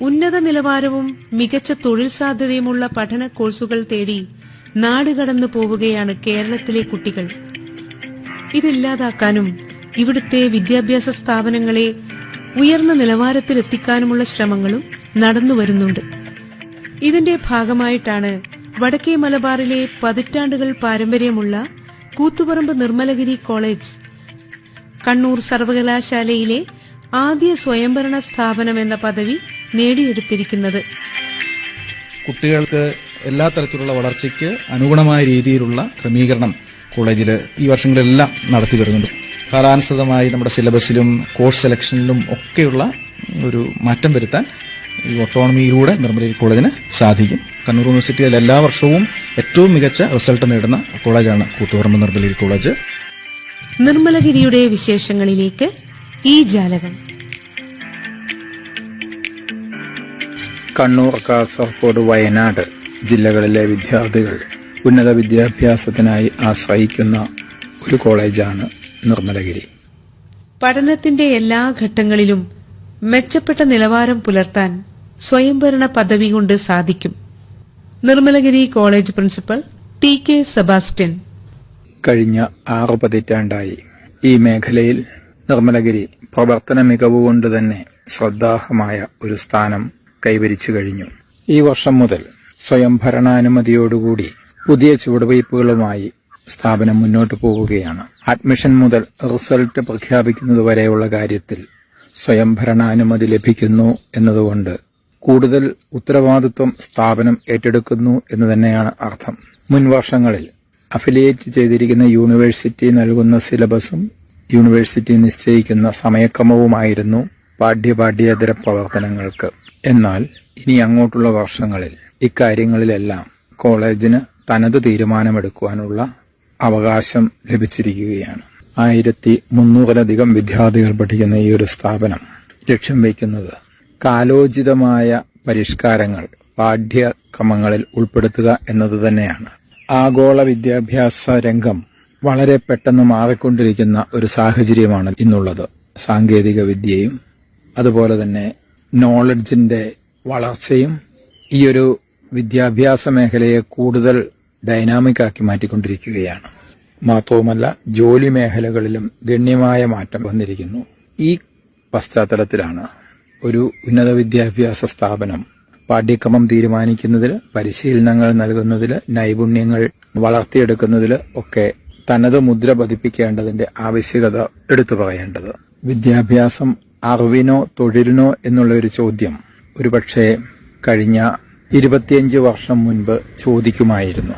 ഉന്നത നിലവാരവും മികച്ച തൊഴിൽ സാധ്യതയുമുള്ള പഠന കോഴ്സുകൾ തേടി നാടുകടന്നു പോവുകയാണ് കേരളത്തിലെ കുട്ടികൾ. ഇതില്ലാതാക്കാനും ഇവിടുത്തെ വിദ്യാഭ്യാസ സ്ഥാപനങ്ങളെ ഉയർന്ന നിലവാരത്തിലെത്തിക്കാനുമുള്ള ശ്രമങ്ങളും നടന്നുവരുന്നുണ്ട് ഇതിന്റെ ഭാഗമായിട്ടാണ് വടക്കേ മലബാറിലെ പതിറ്റാണ്ടുകൾ പാരമ്പര്യമുള്ള കൂത്തുപറമ്പ് നിർമ്മലഗിരി കോളേജ് കണ്ണൂർ സർവകലാശാലയിലെ ആദ്യ സ്വയംഭരണ സ്ഥാപനം എന്ന പദവി നേടിയെടുത്തിരിക്കുന്നത്. കുട്ടികൾക്ക് എല്ലാ തരത്തിലുള്ള വളർച്ചയ്ക്ക് അനുഗുണമായ രീതിയിലുള്ള ക്രമീകരണം കോളേജിൽ ഈ വർഷങ്ങളിലെല്ലാം നടത്തി വരുന്നുണ്ട്. കാലാനുസൃതമായി നമ്മുടെ സിലബസിലും കോഴ്സ് സെലക്ഷനിലും ഒക്കെയുള്ള ഒരു മാറ്റം വരുത്താൻ ഈ ഓട്ടോണമിയിലൂടെ നിർമ്മലഗിരി കോളേജിന് സാധിക്കും. കണ്ണൂർ യൂണിവേഴ്സിറ്റിയിൽ എല്ലാ വർഷവും ഏറ്റവും മികച്ച റിസൾട്ട് നേടുന്ന കോളേജാണ് കൂത്തുപറമ്പ് നിർമ്മലഗിരി കോളേജ്. നിർമ്മലഗിരിയുടെ വിശേഷങ്ങളിലേക്ക് ഈ ജാലകം. കണ്ണൂർ കാസർഗോഡ് വയനാട് ജില്ലകളിലെ വിദ്യാർത്ഥികൾ ഉന്നത വിദ്യാഭ്യാസത്തിനായി ആശ്രയിക്കുന്ന ഒരു കോളേജാണ് നിർമ്മലഗിരി. പഠനത്തിന്റെ എല്ലാ ഘട്ടങ്ങളിലും മെച്ചപ്പെട്ട നിലവാരം പുലർത്താൻ സ്വയംഭരണ പദവി കൊണ്ട് സാധിക്കും. Nirmalagiri college principal T K Sebastian. കഴിഞ്ഞ ആറു പതിറ്റാണ്ടായി ഈ മേഖലയിൽ നിർമ്മലഗിരി പ്രവർത്തന മികവ് കൊണ്ട് തന്നെ ശ്രദ്ധാർഹമായ ഒരു സ്ഥാനം കൈവരിച്ചു കഴിഞ്ഞു. ഈ വർഷം മുതൽ സ്വയംഭരണാനുമതിയോടുകൂടി പുതിയ ചുവടുവയ്പുകളുമായി സ്ഥാപനം മുന്നോട്ടു പോവുകയാണ്. അഡ്മിഷൻ മുതൽ റിസൾട്ട് പ്രഖ്യാപിക്കുന്നതുവരെയുള്ള കാര്യത്തിൽ സ്വയംഭരണാനുമതി ലഭിക്കുന്നു എന്നതുകൊണ്ട് കൂടുതൽ ഉത്തരവാദിത്വം സ്ഥാപനം ഏറ്റെടുക്കുന്നു എന്ന് തന്നെയാണ് അർത്ഥം. മുൻവർഷങ്ങളിൽ അഫിലിയേറ്റ് ചെയ്തിരിക്കുന്ന യൂണിവേഴ്സിറ്റി നൽകുന്ന സിലബസും യൂണിവേഴ്സിറ്റി നിശ്ചയിക്കുന്ന സമയക്രമവുമായിരുന്നു പാഠ്യപാഠ്യേതര പ്രവർത്തനങ്ങൾക്ക് എന്നാൽ ഇനി അങ്ങോട്ടുള്ള വർഷങ്ങളിൽ ഇക്കാര്യങ്ങളിലെല്ലാം കോളേജിന് തനത് തീരുമാനമെടുക്കുവാനുള്ള അവകാശം ലഭിച്ചിരിക്കുകയാണ്. ആയിരത്തി മുന്നൂറിലധികം വിദ്യാർത്ഥികൾ പഠിക്കുന്ന ഈ ഒരു സ്ഥാപനം ലക്ഷ്യം വയ്ക്കുന്നത് കാലോചിതമായ പരിഷ്കാരങ്ങൾ പാഠ്യക്രമങ്ങളിൽ ഉൾപ്പെടുത്തുക എന്നത് തന്നെയാണ്. ആഗോള വിദ്യാഭ്യാസ രംഗം വളരെ പെട്ടെന്ന് മാറിക്കൊണ്ടിരിക്കുന്ന ഒരു സാഹചര്യമാണ് ഇന്നുള്ളത്. സാങ്കേതിക വിദ്യയും അതുപോലെ തന്നെ നോളജിന്റെ വളർച്ചയും ഈ ഒരു വിദ്യാഭ്യാസ മേഖലയെ കൂടുതൽ ഡൈനാമിക് ആക്കി മാറ്റിക്കൊണ്ടിരിക്കുകയാണ്. മാത്രവുമല്ല ജോലി മേഖലകളിലും ഗണ്യമായ മാറ്റം വന്നിരിക്കുന്നു. ഈ പശ്ചാത്തലത്തിലാണ് ഒരു ഉന്നത വിദ്യാഭ്യാസ സ്ഥാപനം പാഠ്യക്രമം തീരുമാനിക്കുന്നതിൽ പരിശീലനങ്ങൾ നൽകുന്നതിൽ നൈപുണ്യങ്ങൾ വളർത്തിയെടുക്കുന്നതിൽ ഒക്കെ തനത് മുദ്ര പതിപ്പിക്കേണ്ടതിന്റെ ആവശ്യകത എടുത്തു പറയേണ്ടത്. വിദ്യാഭ്യാസം അറിവിനോ തൊഴിലിനോ എന്നുള്ള ഒരു ചോദ്യം ഒരുപക്ഷെ കഴിഞ്ഞ ഇരുപത്തിയഞ്ച് വർഷം മുൻപ് ചോദിക്കുമായിരുന്നു.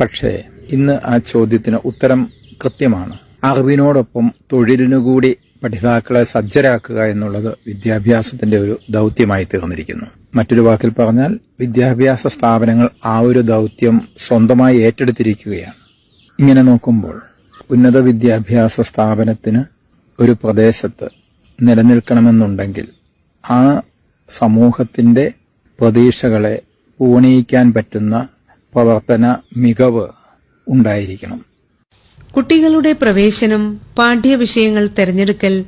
പക്ഷേ ഇന്ന് ആ ചോദ്യത്തിന് ഉത്തരം കൃത്യമാണ്. അറിവിനോടൊപ്പം തൊഴിലിനു കൂടി പഠിതാക്കളെ സജ്ജരാക്കുക എന്നുള്ളത് വിദ്യാഭ്യാസത്തിന്റെ ഒരു ദൗത്യമായി തീർന്നിരിക്കുന്നു. മറ്റൊരു വാക്കിൽ പറഞ്ഞാൽ വിദ്യാഭ്യാസ സ്ഥാപനങ്ങൾ ആ ഒരു ദൗത്യം സ്വന്തമായി ഏറ്റെടുത്തിരിക്കുകയാണ്. ഇങ്ങനെ നോക്കുമ്പോൾ ഉന്നത വിദ്യാഭ്യാസ സ്ഥാപനത്തിന് ഒരു പ്രദേശത്ത് നിലനിൽക്കണമെന്നുണ്ടെങ്കിൽ ആ സമൂഹത്തിന്റെ പ്രതീക്ഷകളെ ഊണയിക്കാൻ പറ്റുന്ന പ്രവർത്തന മികവ് ഉണ്ടായിരിക്കണം. കുട്ടികളുടെ പ്രവേശനം പാഠ്യവിഷയങ്ങൾ തെരഞ്ഞെടുക്കൽ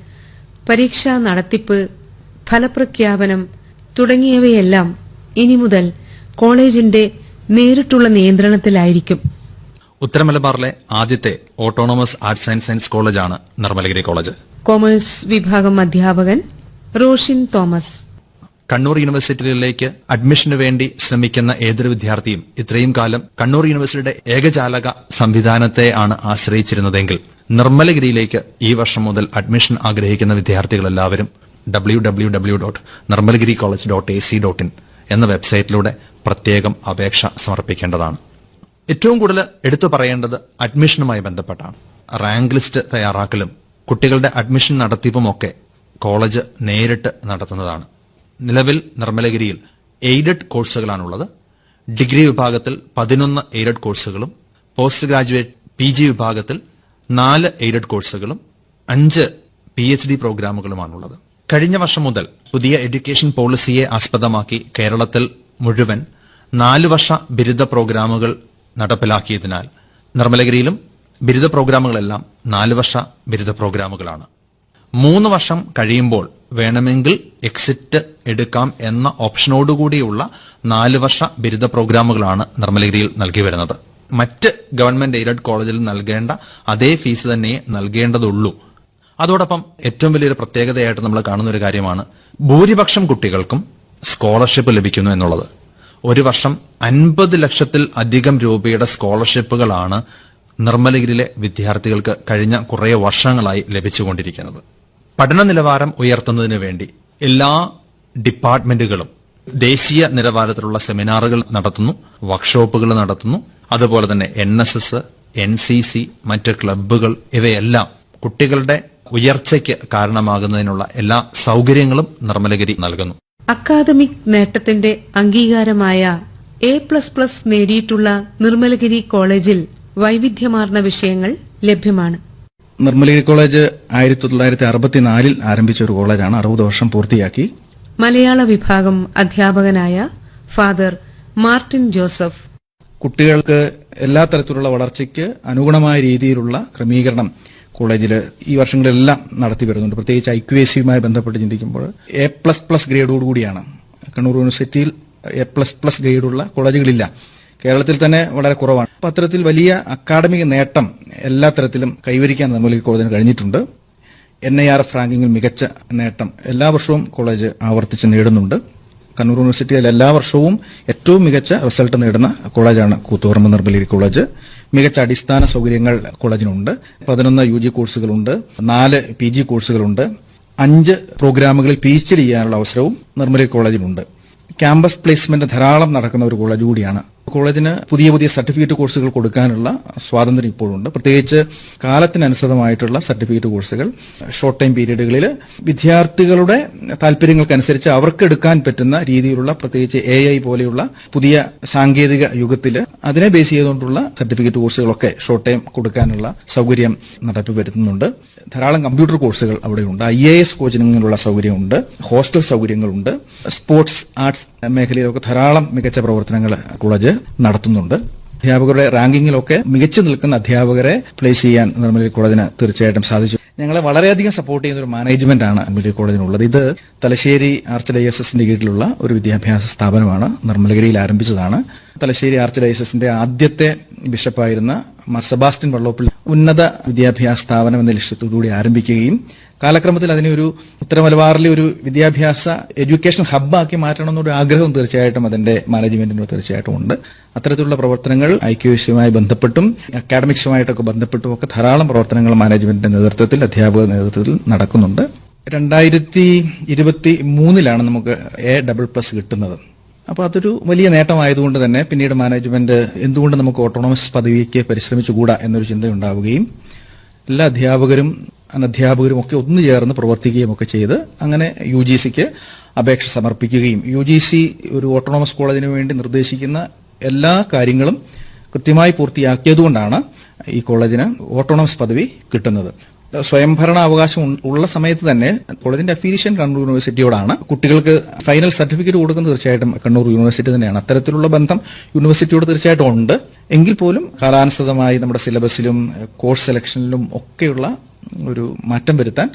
പരീക്ഷാ നടത്തിപ്പ് ഫലപ്രഖ്യാപനം തുടങ്ങിയവയെല്ലാം ഇനി മുതൽ കോളേജിന്റെ നേരിട്ടുള്ള നിയന്ത്രണത്തിലായിരിക്കും. ഉത്തരമലബാറിലെ ആദ്യത്തെ ഓട്ടോണമസ് ആർട്സ് ആൻഡ് സയൻസ് കോളേജാണ് നിർമ്മലഗിരി കോളേജ്. കോമേഴ്സ് വിഭാഗം അധ്യാപകൻ റോഷിൻ തോമസ്. കണ്ണൂർ യൂണിവേഴ്സിറ്റിയിലേക്ക് അഡ്മിഷന് വേണ്ടി ശ്രമിക്കുന്ന ഏതൊരു വിദ്യാർത്ഥിയും ഇത്രയും കാലം കണ്ണൂർ യൂണിവേഴ്സിറ്റിയുടെ ഏകജാലക സംവിധാനത്തെ ആണ് ആശ്രയിച്ചിരുന്നതെങ്കിൽ നിർമ്മലഗിരിയിലേക്ക് ഈ വർഷം മുതൽ അഡ്മിഷൻ ആഗ്രഹിക്കുന്ന വിദ്യാർത്ഥികളെല്ലാവരും W W W dot Nirmalagiri college dot A C dot in എന്ന വെബ്സൈറ്റിലൂടെ പ്രത്യേകം അപേക്ഷ സമർപ്പിക്കേണ്ടതാണ് ഏറ്റവും കൂടുതൽ എടുത്തു പറയേണ്ടത് അഡ്മിഷനുമായി ബന്ധപ്പെട്ടാണ്. റാങ്ക് ലിസ്റ്റ് തയ്യാറാക്കലും കുട്ടികളുടെ അഡ്മിഷൻ നടത്തിപ്പുമൊക്കെ കോളേജ് നേരിട്ട് നടത്തുന്നതാണ്. നിലവിൽ നിർമ്മലഗിരിയിൽ എയ്ഡഡ് കോഴ്സുകളാണുള്ളത്. ഡിഗ്രി വിഭാഗത്തിൽ പതിനൊന്ന് എയ്ഡഡ് കോഴ്സുകളും പോസ്റ്റ് ഗ്രാജുവേറ്റ് പി ജി വിഭാഗത്തിൽ നാല് എയ്ഡഡ് കോഴ്സുകളും അഞ്ച് പി എച്ച് ഡി പ്രോഗ്രാമുകളുമാണുള്ളത്. കഴിഞ്ഞ വർഷം മുതൽ പുതിയ എഡ്യൂക്കേഷൻ പോളിസിയെ ആസ്പദമാക്കി കേരളത്തിൽ മുഴുവൻ നാല് വർഷ ബിരുദ പ്രോഗ്രാമുകൾ നടപ്പിലാക്കിയതിനാൽ നിർമ്മലഗിരിയിലും ബിരുദ പ്രോഗ്രാമുകളെല്ലാം നാല് വർഷ ബിരുദ പ്രോഗ്രാമുകളാണ്. മൂന്ന് വർഷം കഴിയുമ്പോൾ വേണമെങ്കിൽ എക്സിറ്റ് എടുക്കാം എന്ന ഓപ്ഷനോടുകൂടിയുള്ള നാല് വർഷ ബിരുദ പ്രോഗ്രാമുകളാണ് നിർമ്മലഗിരിയിൽ നൽകി വരുന്നത്. മറ്റ് ഗവൺമെന്റ് എയ്ഡഡ് കോളേജിൽ നൽകേണ്ട അതേ ഫീസ് തന്നെ നൽകേണ്ടതുള്ളൂ. അതോടൊപ്പം ഏറ്റവും വലിയൊരു പ്രത്യേകതയായിട്ട് നമ്മൾ കാണുന്ന ഒരു കാര്യമാണ് ഭൂരിപക്ഷം കുട്ടികൾക്കും സ്കോളർഷിപ്പ് ലഭിക്കുന്നു എന്നുള്ളത്. ഒരു വർഷം അൻപത് ലക്ഷത്തിൽ അധികം രൂപയുടെ സ്കോളർഷിപ്പുകളാണ് നിർമ്മലഗിരിയിലെ വിദ്യാർത്ഥികൾക്ക് കഴിഞ്ഞ കുറേ വർഷങ്ങളായി ലഭിച്ചുകൊണ്ടിരിക്കുന്നത്. പഠന നിലവാരം ഉയർത്തുന്നതിന് വേണ്ടി എല്ലാ ഡിപ്പാർട്ട്മെന്റുകളും ദേശീയ നിലവാരത്തിലുള്ള സെമിനാറുകൾ നടത്തുന്നു വർക്ക്ഷോപ്പുകൾ നടത്തുന്നു. അതുപോലെ തന്നെ N S S N C C മറ്റ് ക്ലബ്ബുകൾ ഇവയെല്ലാം കുട്ടികളുടെ ഉയർച്ചയ്ക്ക് കാരണമാകുന്നതിനുള്ള എല്ലാ സൗകര്യങ്ങളും നിർമ്മലഗിരി നൽകുന്നു. അക്കാദമിക് നേട്ടത്തിന്റെ അംഗീകാരമായ എ പ്ലസ് പ്ലസ് നേടിയിട്ടുള്ള നിർമ്മലഗിരി കോളേജിൽ വൈവിധ്യമാർന്ന വിഷയങ്ങൾ ലഭ്യമാണ്. നിർമ്മലഗിരി കോളേജ് ആയിരത്തി തൊള്ളായിരത്തി അറുപത്തിനാലിൽ ആരംഭിച്ച ഒരു കോളേജാണ്. അറുപത് വർഷം പൂർത്തിയാക്കി. മലയാള വിഭാഗം അധ്യാപകനായ ഫാദർ മാർട്ടിൻ ജോസഫ്. കുട്ടികൾക്ക് എല്ലാ തരത്തിലുള്ള വളർച്ചയ്ക്ക് അനുഗുണമായ രീതിയിലുള്ള ക്രമീകരണം കോളേജിൽ ഈ വർഷങ്ങളിലെല്ലാം നടത്തി വരുന്നുണ്ട്. പ്രത്യേകിച്ച് ഐ ക്യു സിയുമായി ബന്ധപ്പെട്ട് ചിന്തിക്കുമ്പോൾ എ പ്ലസ് പ്ലസ് ഗ്രേഡോടുകൂടിയാണ് കണ്ണൂർ യൂണിവേഴ്സിറ്റിയിൽ എ പ്ലസ് പ്ലസ് ഗ്രേഡുള്ള കോളേജുകളില്ല. കേരളത്തിൽ തന്നെ വളരെ കുറവാണ്. അപ്പം അത്തരത്തിൽ വലിയ അക്കാഡമിക നേട്ടം എല്ലാ തരത്തിലും കൈവരിക്കാൻ നമ്മൾ ഈ കോളേജിന് കഴിഞ്ഞിട്ടുണ്ട്. എൻ ഐ ആർ എഫ് റാങ്കിങ്ങിൽ മികച്ച നേട്ടം എല്ലാ വർഷവും കോളേജ് ആവർത്തിച്ച് നേടുന്നുണ്ട്. കണ്ണൂർ യൂണിവേഴ്സിറ്റിയിൽ എല്ലാ വർഷവും ഏറ്റവും മികച്ച റിസൾട്ട് നേടുന്ന കോളേജാണ് കൂത്തുപറമ്പ് നിർമ്മലഗിരി കോളേജ്. മികച്ച അടിസ്ഥാന സൗകര്യങ്ങൾ കോളേജിനുണ്ട്. പതിനൊന്ന് യു ജി കോഴ്സുകളുണ്ട്. നാല് പി ജി കോഴ്സുകളുണ്ട്. അഞ്ച് പ്രോഗ്രാമുകളിൽ പി എച്ച് ഡി ചെയ്യാനുള്ള അവസരവും നിർമ്മല കോളേജിനുണ്ട് ക്യാമ്പസ് പ്ലേസ്മെന്റ് ധാരാളം നടക്കുന്ന ഒരു കോളേജ് കൂടിയാണ് കോളേജിന് പുതിയ പുതിയ സർട്ടിഫിക്കറ്റ് കോഴ്സുകൾ കൊടുക്കാനുള്ള സ്വാതന്ത്ര്യം ഇപ്പോഴുണ്ട്. പ്രത്യേകിച്ച് കാലത്തിനനുസൃതമായിട്ടുള്ള സർട്ടിഫിക്കറ്റ് കോഴ്സുകൾ ഷോർട്ട് ടൈം പീരീഡുകളിൽ വിദ്യാർത്ഥികളുടെ താല്പര്യങ്ങൾക്കനുസരിച്ച് അവർക്ക് എടുക്കാൻ പറ്റുന്ന രീതിയിലുള്ള പ്രത്യേകിച്ച് എ ഐ പോലെയുള്ള പുതിയ സാങ്കേതിക യുഗത്തിൽ അതിനെ ബേസ് ചെയ്തുകൊണ്ടുള്ള സർട്ടിഫിക്കറ്റ് കോഴ്സുകളൊക്കെ ഷോർട്ട് ടൈം കൊടുക്കാനുള്ള സൗകര്യം നടപ്പി വരുത്തുന്നുണ്ട്. ധാരാളം കമ്പ്യൂട്ടർ കോഴ്സുകൾ അവിടെയുണ്ട്. ഐ എ എസ് കോച്ചിങ്ങിനുള്ള സൗകര്യമുണ്ട്. ഹോസ്റ്റൽ സൗകര്യങ്ങളുണ്ട്. സ്പോർട്സ് ആർട്സ് മേഖലയിലൊക്കെ ധാരാളം മികച്ച പ്രവർത്തനങ്ങൾ കോളേജ് നടത്തുന്നുണ്ട്. അധ്യാപകരുടെ റാങ്കിങ്ങിലൊക്കെ മികച്ചു നിൽക്കുന്ന അധ്യാപകരെ പ്ലേസ് ചെയ്യാൻ നിർമ്മലി കോളേജിന് തീർച്ചയായിട്ടും സാധിച്ചു. ഞങ്ങളെ വളരെയധികം സപ്പോർട്ട് ചെയ്യുന്ന ഒരു മാനേജ്മെന്റ് ആണ് നിർമ്മലഗിരി കോളേജിനുള്ളത്. ഇത് തലശ്ശേരി ആർച്ച് ഡയസസിന്റെ കീഴിലുള്ള ഒരു വിദ്യാഭ്യാസ സ്ഥാപനമാണ്. നിർമ്മലഗിരിയിൽ ആരംഭിച്ചതാണ്. തലശ്ശേരി ആർച്ച് ഡയസസിന്റെ ആദ്യത്തെ ബിഷപ്പായിരുന്ന മാർ സെബാസ്റ്റ്യൻ വള്ളോപ്പിള്ളി ഉന്നത വിദ്യാഭ്യാസ സ്ഥാപനം എന്ന ലക്ഷ്യത്തോടുകൂടി ആരംഭിക്കുകയും കാലക്രമത്തിൽ അതിനെ ഒരു ഉത്തര മലബാറിലെ ഒരു വിദ്യാഭ്യാസ എഡ്യൂക്കേഷൻ ഹബ്ബാക്കി മാറ്റണം എന്നൊരു ആഗ്രഹം തീർച്ചയായിട്ടും അതിന്റെ മാനേജ്മെന്റിന് തീർച്ചയായിട്ടും ഉണ്ട്. അത്തരത്തിലുള്ള പ്രവർത്തനങ്ങൾ ഐ ബന്ധപ്പെട്ടും അക്കാഡമിക്സുമായിട്ടൊക്കെ ബന്ധപ്പെട്ടും ഒക്കെ ധാരാളം പ്രവർത്തനങ്ങൾ മാനേജ്മെന്റിന്റെ നേതൃത്വത്തിൽ അധ്യാപക നേതൃത്വത്തിൽ നടക്കുന്നുണ്ട്. രണ്ടായിരത്തി ഇരുപത്തി മൂന്നിലാണ് നമുക്ക് എ ഡബിൾ പ്ലസ് കിട്ടുന്നത്. അപ്പോൾ അതൊരു വലിയ നേട്ടമായതുകൊണ്ട് തന്നെ പിന്നീട് മാനേജ്മെന്റ് എന്തുകൊണ്ട് നമുക്ക് ഓട്ടോണമസ് പദവിക്ക് പരിശ്രമിച്ചുകൂടാ എന്നൊരു ചിന്തയുണ്ടാവുകയും എല്ലാ അധ്യാപകരും അനധ്യാപകരും ഒക്കെ ഒന്നു ചേർന്ന് പ്രവർത്തിക്കുകയും ഒക്കെ ചെയ്ത് അങ്ങനെ യു ജി സിക്ക് അപേക്ഷ സമർപ്പിക്കുകയും. യു ജി സി ഒരു ഓട്ടോണോമസ് കോളേജിന് വേണ്ടി നിർദ്ദേശിക്കുന്ന എല്ലാ കാര്യങ്ങളും കൃത്യമായി പൂർത്തിയാക്കിയതുകൊണ്ടാണ് ഈ കോളേജിന് ഓട്ടോണോമസ് പദവി കിട്ടുന്നത്. സ്വയംഭരണ അവകാശം ഉള്ള സമയത്ത് തന്നെ കോളേജിന്റെ അഫീലിയേഷൻ കണ്ണൂർ യൂണിവേഴ്സിറ്റിയോടാണ് കുട്ടികൾക്ക് ഫൈനൽ സർട്ടിഫിക്കറ്റ് കൊടുക്കുന്നത് തീർച്ചയായിട്ടും കണ്ണൂർ യൂണിവേഴ്സിറ്റി തന്നെയാണ്. അത്തരത്തിലുള്ള ബന്ധം യൂണിവേഴ്സിറ്റിയോട് തീർച്ചയായിട്ടും ഉണ്ട്. എങ്കിൽ പോലും കാലാനുസൃതമായി നമ്മുടെ സിലബസിലും കോഴ്സ് സെലക്ഷനിലും ഒക്കെയുള്ള ഒരു മാറ്റം വരുത്താൻ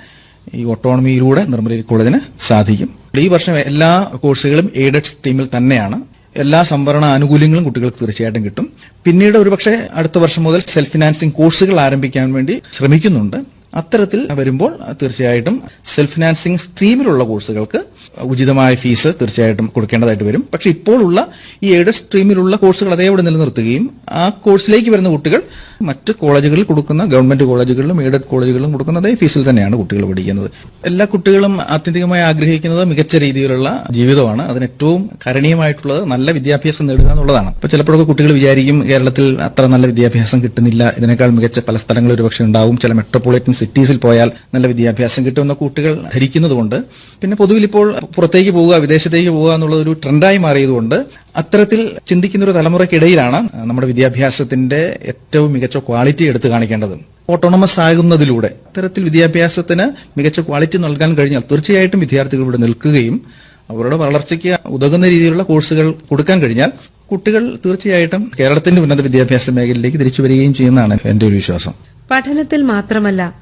ഈ ഓട്ടോണമിയിലൂടെ നിർമ്മല കോളേജിന് സാധിക്കും. ഈ വർഷം എല്ലാ കോഴ്സുകളും എയ്ഡഡ് സ്ട്രീമിൽ തന്നെയാണ്. എല്ലാ സംവരണ ആനുകൂല്യങ്ങളും കുട്ടികൾക്ക് തീർച്ചയായിട്ടും കിട്ടും. പിന്നീട് ഒരുപക്ഷെ അടുത്ത വർഷം മുതൽ സെൽഫ് ഫിനാൻസിംഗ് കോഴ്സുകൾ ആരംഭിക്കാൻ വേണ്ടി ശ്രമിക്കുന്നുണ്ട്. അത്തരത്തിൽ വരുമ്പോൾ തീർച്ചയായിട്ടും സെൽഫ് ഫിനാൻസിംഗ് സ്ട്രീമിലുള്ള കോഴ്സുകൾക്ക് ഉചിതമായ ഫീസ് തീർച്ചയായിട്ടും കൊടുക്കേണ്ടതായിട്ട് വരും. പക്ഷെ ഇപ്പോഴുള്ള ഈ എയ്ഡഡ് സ്ട്രീമിലുള്ള കോഴ്സുകൾ അതേപോലെ നിലനിർത്തുകയും ആ കോഴ്സിലേക്ക് വരുന്ന കുട്ടികൾ മറ്റ് കോളേജുകളിൽ കൊടുക്കുന്ന ഗവൺമെന്റ് കോളേജുകളിലും എയ്ഡഡ് കോളേജുകളിലും കൊടുക്കുന്ന അതേ ഫീസിൽ തന്നെയാണ് കുട്ടികൾ പഠിക്കുന്നത്. എല്ലാ കുട്ടികളും ആത്യന്തികമായി ആഗ്രഹിക്കുന്നത് മികച്ച രീതിയിലുള്ള ജീവിതമാണ്. അതിന് ഏറ്റവും കരണീയമായിട്ടുള്ളത് നല്ല വിദ്യാഭ്യാസം നേടുക എന്നുള്ളതാണ്. അപ്പൊ ചിലപ്പോഴൊക്കെ കുട്ടികൾ വിചാരിക്കും കേരളത്തിൽ അത്ര നല്ല വിദ്യാഭ്യാസം കിട്ടുന്നില്ല. ഇതിനേക്കാൾ മികച്ച പല സ്ഥലങ്ങളിൽ ഒരുപക്ഷെ ഉണ്ടാവും. ചില മെട്രോപൊളിറ്റൻ സിറ്റീസിൽ പോയാൽ നല്ല വിദ്യാഭ്യാസം കിട്ടുമെന്ന കുട്ടികൾ ധരിക്കുന്നതുകൊണ്ട്. പിന്നെ പൊതുവിൽ ഇപ്പോൾ പുറത്തേക്ക് പോവുക വിദേശത്തേക്ക് പോവുക എന്നുള്ളത് ഒരു ട്രെൻഡായി മാറിയതുകൊണ്ട് അത്തരത്തിൽ ചിന്തിക്കുന്ന ഒരു തലമുറയ്ക്കിടയിലാണ് നമ്മുടെ വിദ്യാഭ്യാസത്തിന്റെ ഏറ്റവും മികച്ച ക്വാളിറ്റി എടുത്തു കാണിക്കേണ്ടത്. ഓട്ടോണമസ് ആകുന്നതിലൂടെ അത്തരത്തിൽ വിദ്യാഭ്യാസത്തിന് മികച്ച ക്വാളിറ്റി നൽകാൻ കഴിഞ്ഞാൽ തീർച്ചയായിട്ടും വിദ്യാർത്ഥികൾ ഇവിടെ നിൽക്കുകയും അവരുടെ വളർച്ചയ്ക്ക് ഉതകുന്ന രീതിയിലുള്ള കോഴ്സുകൾ കൊടുക്കാൻ കഴിഞ്ഞാൽ കുട്ടികൾ തീർച്ചയായിട്ടും കേരളത്തിന്റെ ഉന്നത വിദ്യാഭ്യാസ മേഖലയിലേക്ക് തിരിച്ചു വരികയും ചെയ്യുന്നതാണ് എന്റെ ഒരു വിശ്വാസം. പഠനത്തിൽ മാത്രമല്ല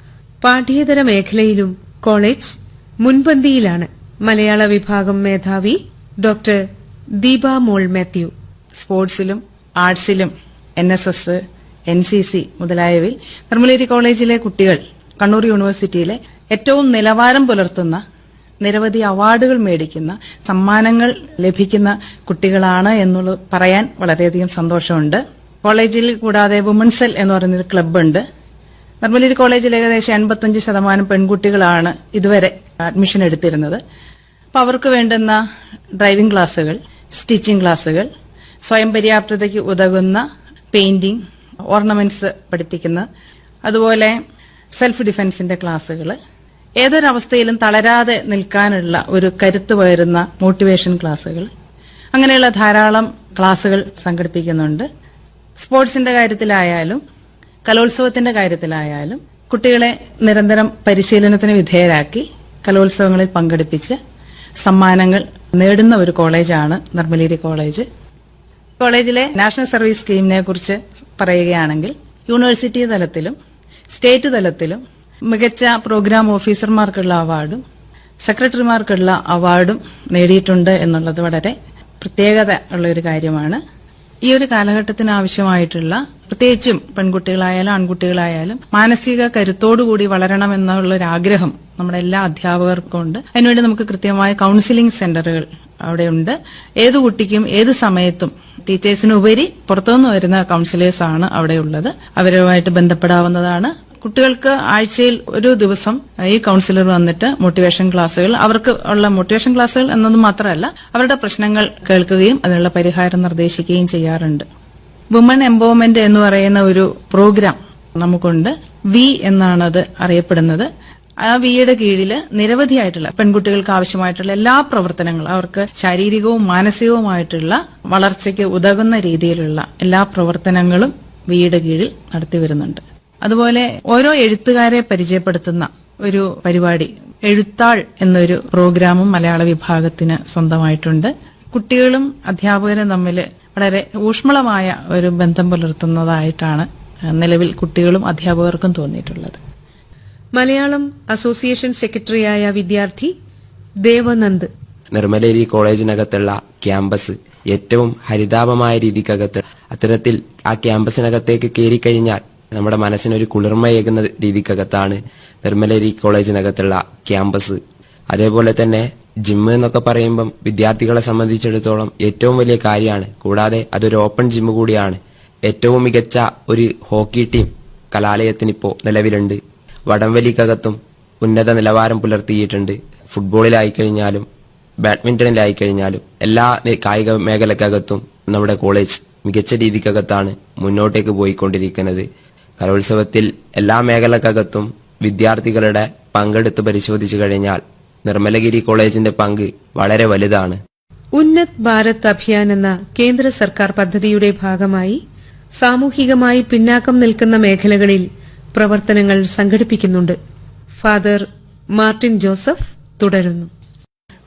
പാഠ്യേതര മേഖലയിലും കോളേജ് മുൻപന്തിയിലാണ്. മലയാള വിഭാഗം മേധാവി ഡോക്ടർ ദീപ മോൾ മാത്യു. സ്പോർട്സിലും ആർട്സിലും N S S N C C മുതലായവയിൽ നിർമ്മലേരി കോളേജിലെ കുട്ടികൾ കണ്ണൂർ യൂണിവേഴ്സിറ്റിയിലെ ഏറ്റവും നിലവാരം പുലർത്തുന്ന നിരവധി അവാർഡുകൾ മേടിക്കുന്ന സമ്മാനങ്ങൾ ലഭിക്കുന്ന കുട്ടികളാണ് എന്നുള്ളത് പറയാൻ വളരെയധികം സന്തോഷമുണ്ട്. കോളേജിൽ കൂടാതെ വുമൻസെൽ എന്ന് പറയുന്നൊരു ക്ലബ്ബുണ്ട് നിർമ്മലേരി കോളേജിൽ ഏകദേശം എൺപത്തഞ്ച് ശതമാനം പെൺകുട്ടികളാണ് ഇതുവരെ അഡ്മിഷൻ എടുത്തിരുന്നത്. അപ്പോൾ അവർക്ക് വേണ്ടുന്ന ഡ്രൈവിംഗ് ക്ലാസ്സുകൾ സ്റ്റിച്ചിങ് ക്ലാസ്സുകൾ സ്വയം പര്യാപ്തതയ്ക്ക് ഉതകുന്ന പെയിന്റിംഗ് ഓർണമെന്റ്സ് പഠിപ്പിക്കുന്ന അതുപോലെ സെൽഫ് ഡിഫൻസിന്റെ ക്ലാസ്സുകൾ ഏതൊരവസ്ഥയിലും തളരാതെ നിൽക്കാനുള്ള ഒരു കരുത്ത് പകരുന്ന മോട്ടിവേഷൻ ക്ലാസ്സുകൾ. അങ്ങനെയുള്ള ധാരാളം ക്ലാസ്സുകൾ സംഘടിപ്പിക്കുന്നുണ്ട്. സ്പോർട്സിന്റെ കാര്യത്തിലായാലും കലോത്സവത്തിന്റെ കാര്യത്തിലായാലും കുട്ടികളെ നിരന്തരം പരിശീലനത്തിന് വിധേയരാക്കി കലോത്സവങ്ങളിൽ പങ്കെടുപ്പിച്ച് സമ്മാനങ്ങൾ നേടുന്ന ഒരു കോളേജാണ് നിർമ്മലേരി കോളേജ്. കോളേജിലെ നാഷണൽ സർവീസ് സ്കീമിനെ കുറിച്ച് പറയുകയാണെങ്കിൽ യൂണിവേഴ്സിറ്റി തലത്തിലും സ്റ്റേറ്റ് തലത്തിലും മികച്ച പ്രോഗ്രാം ഓഫീസർമാർക്കുള്ള അവാർഡും സെക്രട്ടറിമാർക്കുള്ള അവാർഡും നേടിയിട്ടുണ്ട് എന്നുള്ളത് വളരെ പ്രത്യേകത ഉള്ള ഒരു കാര്യമാണ്. ഈ ഒരു കാലഘട്ടത്തിന് ആവശ്യമായിട്ടുള്ള പ്രത്യേകിച്ചും പെൺകുട്ടികളായാലും ആൺകുട്ടികളായാലും മാനസിക കരുത്തോടുകൂടി ആഗ്രഹം നമ്മുടെ എല്ലാ അധ്യാപകർക്കും ഉണ്ട് അതിനുവേണ്ടി നമുക്ക് കൃത്യമായ കൗൺസിലിംഗ് സെന്ററുകൾ അവിടെയുണ്ട്. ഏത് കുട്ടിക്കും ഏത് സമയത്തും ടീച്ചേഴ്സിനുപരി പുറത്തുനിന്ന് വരുന്ന കൗൺസിലേഴ്സ് ആണ് അവിടെ ഉള്ളത് അവരുമായിട്ട് ബന്ധപ്പെടാവുന്നതാണ്. കുട്ടികൾക്ക് ആഴ്ചയിൽ ഒരു ദിവസം ഈ കൗൺസിലർ വന്നിട്ട് മോട്ടിവേഷൻ ക്ലാസ്സുകൾ അവർക്ക് ഉള്ള മോട്ടിവേഷൻ ക്ലാസ്സുകൾ എന്നൊന്നും മാത്രമല്ല അവരുടെ പ്രശ്നങ്ങൾ കേൾക്കുകയും അതിനുള്ള പരിഹാരം നിർദ്ദേശിക്കുകയും ചെയ്യാറുണ്ട്. വുമൺ എംപവർമെന്റ് എന്ന് പറയുന്ന ഒരു പ്രോഗ്രാം നമുക്കുണ്ട്. വി എന്നാണത് അറിയപ്പെടുന്നത്. ആ വിയുടെ കീഴിൽ നിരവധിയായിട്ടുള്ള പെൺകുട്ടികൾക്ക് ആവശ്യമായിട്ടുള്ള എല്ലാ പ്രവർത്തനങ്ങളും അവർക്ക് ശാരീരികവും മാനസികവുമായിട്ടുള്ള വളർച്ചയ്ക്ക് ഉതകുന്ന രീതിയിലുള്ള എല്ലാ പ്രവർത്തനങ്ങളും വിയുടെ കീഴിൽ നടത്തി വരുന്നുണ്ട്. അതുപോലെ ഓരോ എഴുത്തുകാരെ പരിചയപ്പെടുത്തുന്ന ഒരു പരിപാടി എഴുത്താൾ എന്നൊരു പ്രോഗ്രാമും മലയാള വിഭാഗത്തിന് സ്വന്തമായിട്ടുണ്ട്. കുട്ടികളും അധ്യാപകരും തമ്മിൽ വളരെ ഊഷ്മളമായ ഒരു ബന്ധം പുലർത്തുന്നതായിട്ടാണ് നിലവിൽ കുട്ടികളും അധ്യാപകർക്കും തോന്നിയിട്ടുള്ളത്. മലയാളം അസോസിയേഷൻ സെക്രട്ടറിയായ വിദ്യാർത്ഥി ദേവനന്ദ്. നിർമ്മലേരി കോളേജിനകത്തുള്ള ക്യാമ്പസ് ഏറ്റവും ഹരിതാപമായ രീതിക്കകത്ത് അത്തരത്തിൽ ആ ക്യാമ്പസിനകത്തേക്ക് കയറിക്കഴിഞ്ഞാൽ നമ്മുടെ മനസ്സിനൊരു കുളിർമയേകുന്ന രീതിക്കകത്താണ് നിർമ്മലേരി കോളേജിനകത്തുള്ള ക്യാമ്പസ്. അതേപോലെ തന്നെ ജിമ്മ് എന്നൊക്കെ പറയുമ്പം വിദ്യാർത്ഥികളെ സംബന്ധിച്ചിടത്തോളം ഏറ്റവും വലിയ കാര്യമാണ്. കൂടാതെ അതൊരു ഓപ്പൺ ജിമ്മ് കൂടിയാണ്. ഏറ്റവും മികച്ച ഒരു ഹോക്കി ടീം കലാലയത്തിന് ഇപ്പോൾ നിലവിലുണ്ട്. വടംവലിക്കകത്തും ഉന്നത നിലവാരം പുലർത്തിയിട്ടുണ്ട്. ഫുട്ബോളിലായി കഴിഞ്ഞാലും ബാഡ്മിന്റണിലായി കഴിഞ്ഞാലും എല്ലാ കായിക മേഖലക്കകത്തും നമ്മുടെ കോളേജ് മികച്ച രീതിക്കകത്താണ് മുന്നോട്ടേക്ക് പോയിക്കൊണ്ടിരിക്കുന്നത്. കലോത്സവത്തിൽ എല്ലാ മേഖലക്കകത്തും വിദ്യാർത്ഥികളുടെ പങ്കെടുത്ത് പരിശോധിച്ചു കഴിഞ്ഞാൽ നിർമ്മലഗിരി കോളേജിന്റെ പങ്ക് വളരെ വലുതാണ്. ഉന്നത് ഭാരത് അഭിയാൻ എന്ന കേന്ദ്ര സർക്കാർ പദ്ധതിയുടെ ഭാഗമായി സാമൂഹികമായി പിന്നാക്കം നിൽക്കുന്ന മേഖലകളിൽ പ്രവർത്തനങ്ങൾ സംഘടിപ്പിക്കുന്നുണ്ട്. ഫാദർ മാർട്ടിൻ ജോസഫ് തുടരുന്നു.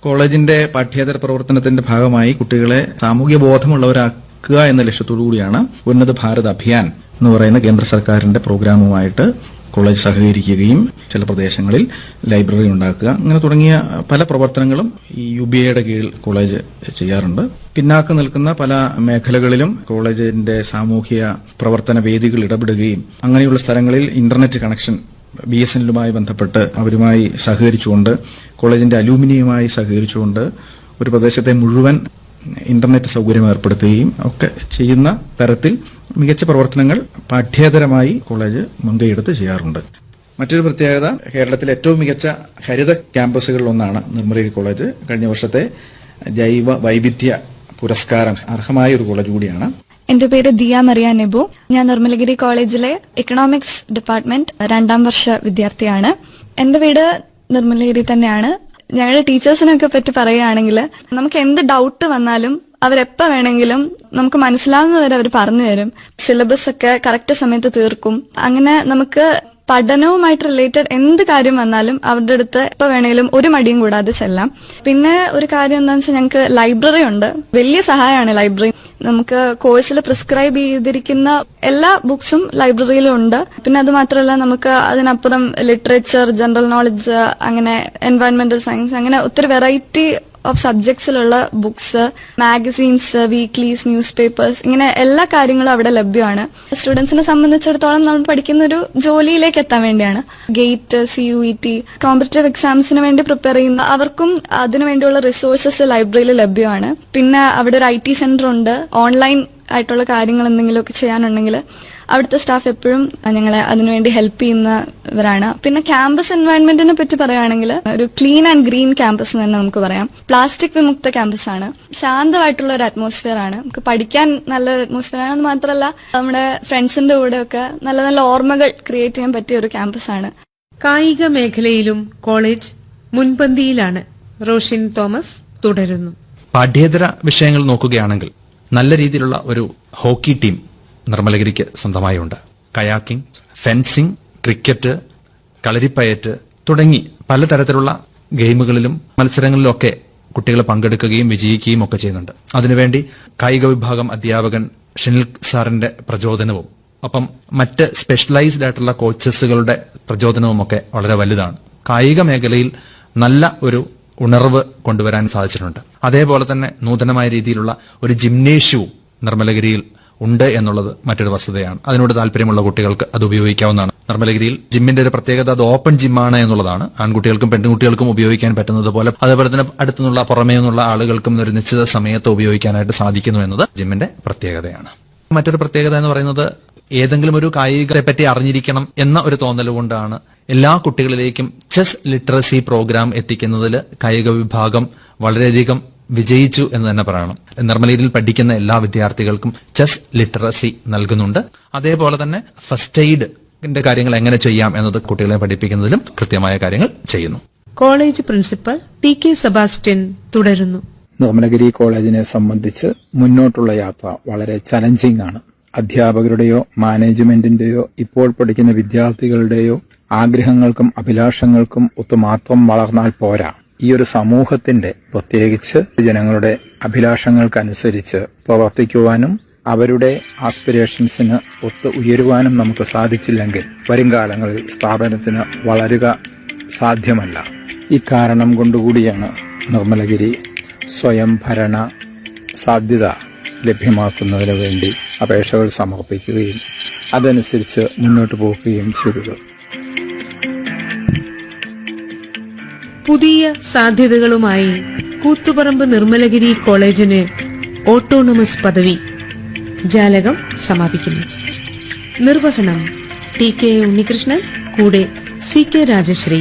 കോളേജിന്റെ പാഠ്യേതര പ്രവർത്തനത്തിന്റെ ഭാഗമായി കുട്ടികളെ സാമൂഹ്യ ബോധമുള്ളവരാക്കുക എന്ന ലക്ഷ്യത്തോടു കൂടിയാണ് ഉന്നത ഭാരത് അഭിയാൻ എന്ന് പറയുന്ന കേന്ദ്ര സർക്കാരിന്റെ പ്രോഗ്രാമുമായിട്ട് കോളേജ് സഹകരിക്കുകയും ചില പ്രദേശങ്ങളിൽ ലൈബ്രറി ഉണ്ടാക്കുക. അങ്ങനെ തുടങ്ങിയ പല പ്രവർത്തനങ്ങളും ഈ യു ബി എയുടെ കീഴിൽ കോളേജ് ചെയ്യാറുണ്ട്. പിന്നാക്കം നിൽക്കുന്ന പല മേഖലകളിലും കോളേജിന്റെ സാമൂഹ്യ പ്രവർത്തന വേദികൾ ഇടപെടുകയും അങ്ങനെയുള്ള സ്ഥലങ്ങളിൽ ഇന്റർനെറ്റ് കണക്ഷൻ ബി എസ് എല്ലുമായി ബന്ധപ്പെട്ട് അവരുമായി സഹകരിച്ചുകൊണ്ട് കോളേജിന്റെ അലൂമിനിയുമായി സഹകരിച്ചുകൊണ്ട് ഒരു പ്രദേശത്തെ മുഴുവൻ ഇന്റർനെറ്റ് സൗകര്യം ഏർപ്പെടുത്തുകയും ഒക്കെ ചെയ്യുന്ന തരത്തിൽ മികച്ച പ്രവർത്തനങ്ങൾ പാഠ്യേതരമായി കോളേജ് മുൻകൈയെടുത്ത് ചെയ്യാറുണ്ട്. മറ്റൊരു പ്രത്യേകത കേരളത്തിലെ ഏറ്റവും മികച്ച ഹരിത ക്യാമ്പസുകളിൽ ഒന്നാണ് നിർമ്മലഗിരി കോളേജ്. കഴിഞ്ഞ വർഷത്തെ ജൈവ വൈവിധ്യ പുരസ്കാരം അർഹമായ ഒരു കോളേജ് കൂടിയാണ്. എന്റെ പേര് ദിയ മറിയ നെബു. ഞാൻ നിർമ്മലഗിരി കോളേജിലെ എക്കണോമിക്സ് ഡിപ്പാർട്ട്മെന്റ് രണ്ടാം വർഷ വിദ്യാർത്ഥിയാണ്. എന്റെ വീട് നിർമ്മലഗിരി തന്നെയാണ്. ഞങ്ങളുടെ ടീച്ചേഴ്സിനൊക്കെ പറ്റി പറയുകയാണെങ്കിൽ നമുക്ക് എന്ത് ഡൗട്ട് വന്നാലും അവരെപ്പോ വേണമെങ്കിലും നമുക്ക് മനസ്സിലാവുന്നവരെ അവർ പറഞ്ഞു തരും. സിലബസ് ഒക്കെ കറക്റ്റ് സമയത്ത് തീർക്കും. അങ്ങനെ നമുക്ക് പഠനവുമായിട്ട് റിലേറ്റഡ് എന്ത് കാര്യം വന്നാലും അവരുടെ അടുത്ത് എപ്പോ വേണേലും ഒരു മടിയും കൂടാതെ ചെല്ലാം. പിന്നെ ഒരു കാര്യം എന്താണെന്ന് വെച്ചാൽ ഞങ്ങൾക്ക് ലൈബ്രറി ഉണ്ട്. വലിയ സഹായമാണ് ലൈബ്രറി നമുക്ക് കോഴ്സിൽ പ്രിസ്ക്രൈബ് ചെയ്തിരിക്കുന്ന എല്ലാ ബുക്സും ലൈബ്രറിയിലും ഉണ്ട് പിന്നെ അത് മാത്രമല്ല നമുക്ക് അതിനപ്പുറം ലിറ്ററേച്ചർ ജനറൽ നോളജ് അങ്ങനെ എൻവയൺമെന്റൽ സയൻസ് അങ്ങനെ ഒത്തിരി വെറൈറ്റി ഓഫ് സബ്ജക്ട്സിലുള്ള books magazines weeklies newspapers ഇങ്ങനെ എല്ലാ കാര്യങ്ങളും അവിടെ ലഭ്യമാണ്. സ്റ്റുഡൻസിനെ സംബന്ധിച്ചിടത്തോളം നമ്മൾ പഠിക്കുന്ന ഒരു ജോലിയിലേക്ക് എത്താൻ വേണ്ടിയാണ്. GATE C U E T competitive എക്സാംസിന് വേണ്ടി പ്രിപ്പയർ ചെയ്യുന്ന അവർക്കും അതിനു വേണ്ടിയുള്ള റിസോഴ്സസ് ലൈബ്രറിയിൽ ലഭ്യമാണ്. പിന്നെ അവിടെ ഒരു ഐ ടി സെന്റർ ഉണ്ട്. ഓൺലൈൻ ആയിട്ടുള്ള കാര്യങ്ങൾ എന്തെങ്കിലുമൊക്കെ ചെയ്യാനുണ്ടെങ്കിൽ അവിടുത്തെ സ്റ്റാഫ് എപ്പോഴും ഞങ്ങളെ അതിനുവേണ്ടി ഹെൽപ്പ് ചെയ്യുന്നവരാണ്. പിന്നെ ക്യാമ്പസ് എൻവയൺമെന്റിനെ പറ്റി പറയുകയാണെങ്കിൽ ഒരു ക്ലീൻ ആൻഡ് ഗ്രീൻ ക്യാമ്പസ് എന്ന് തന്നെ നമുക്ക് പറയാം. പ്ലാസ്റ്റിക് വിമുക്ത ക്യാമ്പസ് ആണ്. ശാന്തമായിട്ടുള്ള ഒരു അറ്റ്മോസ്ഫിയർ ആണ്. നമുക്ക് പഠിക്കാൻ നല്ല അറ്റ്മോസ്ഫിയർ ആണ്. അത് മാത്രമല്ല നമ്മുടെ ഫ്രണ്ട്സിന്റെ കൂടെ ഒക്കെ നല്ല നല്ല ഓർമ്മകൾ ക്രിയേറ്റ് ചെയ്യാൻ പറ്റിയ ഒരു ക്യാമ്പസ് ആണ്. കായിക മേഖലയിലും കോളേജ് മുൻപന്തിയിലാണ് റോഷിൻ തോമസ് തുടരുന്നു. പാഠ്യേതര വിഷയങ്ങൾ നോക്കുകയാണെങ്കിൽ നല്ല രീതിയിലുള്ള ഒരു ഹോക്കി ടീം നിർമ്മലഗിരിക്ക് സ്വന്തമായുണ്ട്. കയാക്കിംഗ് ഫെൻസിംഗ് ക്രിക്കറ്റ് കളരിപ്പയറ്റ് തുടങ്ങി പലതരത്തിലുള്ള ഗെയിമുകളിലും മത്സരങ്ങളിലൊക്കെ കുട്ടികൾ പങ്കെടുക്കുകയും വിജയിക്കുകയും ഒക്കെ ചെയ്യുന്നുണ്ട്. അതിനുവേണ്ടി കായിക വിഭാഗം അധ്യാപകൻ ഷിനിൽ സാറിന്റെ പ്രചോദനവും ഒപ്പം മറ്റ് സ്പെഷ്യലൈസ്ഡ് ആയിട്ടുള്ള കോച്ചസുകളുടെ പ്രചോദനവും ഒക്കെ വളരെ വലുതാണ്. കായിക മേഖലയിൽ നല്ല ഒരു ഉണർവ് കൊണ്ടുവരാൻ സാധിച്ചിട്ടുണ്ട്. അതേപോലെ തന്നെ നൂതനമായ രീതിയിലുള്ള ഒരു ജിംനേഷ്യവും നിർമ്മലഗിരിയിൽ ഉണ്ട് എന്നുള്ളത് മറ്റൊരു വസ്തുതയാണ്. അതിനോട് താല്പര്യമുള്ള കുട്ടികൾക്ക് അത് ഉപയോഗിക്കാവുന്നതാണ്. നിർമ്മലഗിരിയിൽ ജിമ്മിന്റെ ഒരു പ്രത്യേകത അത് ഓപ്പൺ ജിമ്മാണ് എന്നുള്ളതാണ്. ആൺകുട്ടികൾക്കും പെൺകുട്ടികൾക്കും ഉപയോഗിക്കാൻ പറ്റുന്നത് പോലെ അതേപോലെ തന്നെ അടുത്തുനിന്നുള്ള പുറമേ നിന്നുള്ള ആളുകൾക്കും ഒരു നിശ്ചിത സമയത്ത് ഉപയോഗിക്കാനായിട്ട് സാധിക്കുന്നു എന്നത് ജിമ്മിന്റെ പ്രത്യേകതയാണ്. മറ്റൊരു പ്രത്യേകത എന്ന് പറയുന്നത് ഏതെങ്കിലും ഒരു കായികത്തെ പറ്റി അറിഞ്ഞിരിക്കണം എന്ന ഒരു തോന്നൽ കൊണ്ടാണ് എല്ലാ കുട്ടികളിലേക്കും ചെസ് ലിറ്ററസി പ്രോഗ്രാം എത്തിക്കുന്നതിൽ കായിക വിഭാഗം വളരെയധികം വിജയിച്ചു എന്ന് തന്നെ പറയണം. നിർമ്മലയിൽ പഠിക്കുന്ന എല്ലാ വിദ്യാർത്ഥികൾക്കും ചെസ് ലിറ്ററസി നൽകുന്നുണ്ട്. അതേപോലെ തന്നെ ഫസ്റ്റ് എയ്ഡ് കാര്യങ്ങൾ എങ്ങനെ ചെയ്യാം എന്നത് കുട്ടികളെ പഠിപ്പിക്കുന്നതിലും കൃത്യമായ കാര്യങ്ങൾ ചെയ്യുന്നു. College principal T K Sebastian തുടരുന്നു. നിർമ്മലഗിരി കോളേജിനെ സംബന്ധിച്ച് മുന്നോട്ടുള്ള യാത്ര വളരെ ചലഞ്ചിങ് ആണ്. അധ്യാപകരുടെയോ മാനേജ്മെന്റിന്റെയോ ഇപ്പോൾ പഠിക്കുന്ന വിദ്യാർത്ഥികളുടെയോ ആഗ്രഹങ്ങൾക്കും അഭിലാഷങ്ങൾക്കും ഒത്തുമാത്രം വളർന്നാൽ പോരാ. ഈ ഒരു സമൂഹത്തിന്റെ പ്രത്യേകിച്ച് ജനങ്ങളുടെ അഭിലാഷങ്ങൾക്കനുസരിച്ച് പ്രവർത്തിക്കുവാനും അവരുടെ ആസ്പിരേഷൻസിന് ഒത്ത് ഉയരുവാനും നമുക്ക് സാധിച്ചില്ലെങ്കിൽ വരും കാലങ്ങളിൽ സ്ഥാപനത്തിന് വളരുക സാധ്യമല്ല. ഈ കാരണം കൊണ്ടുകൂടിയാണ് നിർമ്മലഗിരി സ്വയംഭരണ സാധ്യത ലഭ്യമാക്കുന്നതിന് വേണ്ടി അപേക്ഷകൾ സമർപ്പിക്കുകയും അതനുസരിച്ച് മുന്നോട്ട് പോകുകയും ചെയ്തത്. പുതിയ സാധ്യതകളുമായി കൂത്തുപറമ്പ് നിർമ്മലഗിരി കോളേജിന് ഓട്ടോണമസ് പദവി ജാലകം സമാപിക്കുന്നു. നിർവഹണം ടി കെ ഉണ്ണികൃഷ്ണൻ കൂടെ സി കെ രാജശ്രീ.